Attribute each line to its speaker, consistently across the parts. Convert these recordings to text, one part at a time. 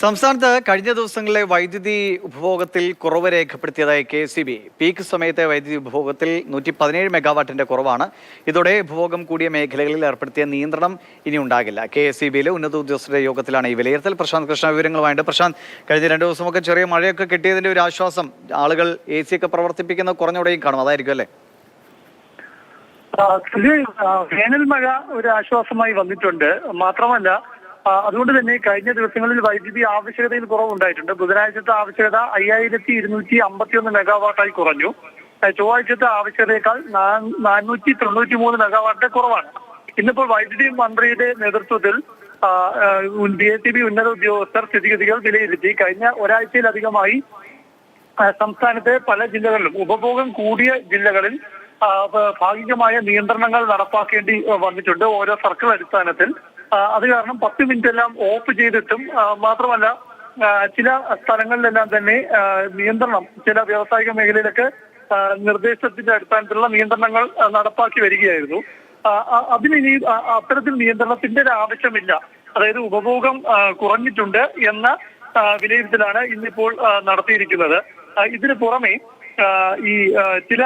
Speaker 1: സംസ്ഥാനത്ത് കഴിഞ്ഞ ദിവസങ്ങളിലെ വൈദ്യുതി ഉപഭോഗത്തിൽ കുറവ് രേഖപ്പെടുത്തിയതായി കെ സി ബി. പീക്ക് സമയത്തെ വൈദ്യുതി ഉപഭോഗത്തിൽ നൂറ്റി പതിനേഴ് മെഗാവാട്ടിന്റെ കുറവാണ്. ഇതോടെ ഉപഭോഗം കൂടിയ മേഖലകളിൽ ഏർപ്പെടുത്തിയ നിയന്ത്രണം ഇനി ഉണ്ടാകില്ല. കെ എസ് സി ബിയിലെ ഉന്നത ഉദ്യോഗസ്ഥരുടെ യോഗത്തിലാണ് ഈ വിലയിരുത്തൽ. പ്രശാന്ത് കൃഷ്ണ വിവരങ്ങളുമായിട്ട് പ്രശാന്ത് കഴിഞ്ഞ രണ്ടു ദിവസമൊക്കെ ചെറിയ മഴയൊക്കെ കിട്ടിയതിന്റെ ഒരു ആശ്വാസം ആളുകൾ എ സി ഒക്കെ പ്രവർത്തിപ്പിക്കുന്ന കുറഞ്ഞോടെയും കാണും. അതായിരിക്കും അല്ലേ?
Speaker 2: വേനൽ മഴ ഒരു ആശ്വാസമായി വന്നിട്ടുണ്ട്. മാത്രമല്ല അതുകൊണ്ട് തന്നെ കഴിഞ്ഞ ദിവസങ്ങളിൽ വൈദ്യുതി ആവശ്യകതയിൽ കുറവുണ്ടായിട്ടുണ്ട്. ബുധനാഴ്ചത്തെ ആവശ്യകത അയ്യായിരത്തി ഇരുന്നൂറ്റി അമ്പത്തിയൊന്ന് മെഗാവാട്ടായി കുറഞ്ഞു. ചൊവ്വാഴ്ചത്തെ ആവശ്യകതയേക്കാൾ നാനൂറ്റി തൊണ്ണൂറ്റി മൂന്ന് മെഗാവാട്ട് കുറവാണ്. ഇന്നിപ്പോൾ വൈദ്യുതി മന്ത്രിയുടെ നേതൃത്വത്തിൽ ഡി എ ടി ബി ഉന്നത ഉദ്യോഗസ്ഥർ സ്ഥിതിഗതികൾ വിലയിരുത്തി. കഴിഞ്ഞ ഒരാഴ്ചയിലധികമായി സംസ്ഥാനത്തെ പല ജില്ലകളിലും ഉപഭോഗം കൂടിയ ജില്ലകളിൽ ഭാഗികമായ നിയന്ത്രണങ്ങൾ നടപ്പാക്കേണ്ടി വന്നിട്ടുണ്ട്. ഓരോ സർക്കിൾ അടിസ്ഥാനത്തിൽ അത് കാരണം പത്ത് മിനിറ്റ് എല്ലാം ഓഫ് ചെയ്തിട്ടും മാത്രമല്ല ചില സ്ഥലങ്ങളിലെല്ലാം തന്നെ നിയന്ത്രണം ചില വ്യാവസായിക മേഖലയിലൊക്കെ നിർദ്ദേശത്തിന്റെ അടിസ്ഥാനത്തിലുള്ള നിയന്ത്രണങ്ങൾ നടപ്പാക്കി വരികയായിരുന്നു. അതിനിനി അത്തരത്തിൽ നിയന്ത്രണത്തിന്റെ ഒരു ആവശ്യമില്ല. അതായത് ഉപഭോഗം കുറഞ്ഞിട്ടുണ്ട് എന്ന വിലയിരുത്തലാണ് ഇന്നിപ്പോൾ നടത്തിയിരിക്കുന്നത്. ഇതിന് പുറമെ ഈ ചില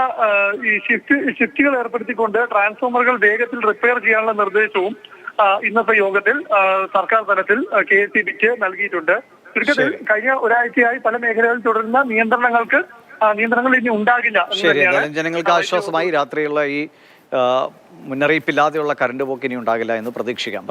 Speaker 2: ഈ ഷിഫ്റ്റ് ഷിഫ്റ്റുകൾ ഏർപ്പെടുത്തിക്കൊണ്ട് ട്രാൻസ്ഫോമറുകൾ വേഗത്തിൽ റിപ്പയർ ചെയ്യാനുള്ള നിർദ്ദേശവും ഇന്നത്തെ യോഗത്തിൽ സർക്കാർ തലത്തിൽ കെ എസ് സി ബിക്ക് നൽകിയിട്ടുണ്ട്. ചുരുക്കത്തിൽ കഴിഞ്ഞ ഒരാഴ്ചയായി പല മേഖലകളിൽ തുടരുന്ന നിയന്ത്രണങ്ങൾക്ക് നിയന്ത്രണങ്ങൾ ഇനി ഉണ്ടാകില്ല
Speaker 1: ശരി. ജനങ്ങൾക്ക് ആശ്വാസമായി രാത്രിയുള്ള ഈ മുന്നറിയിപ്പില്ലാതെയുള്ള കറണ്ട് പോക്ക് ഇനി ഉണ്ടാകില്ല എന്ന് പ്രതീക്ഷിക്കാം.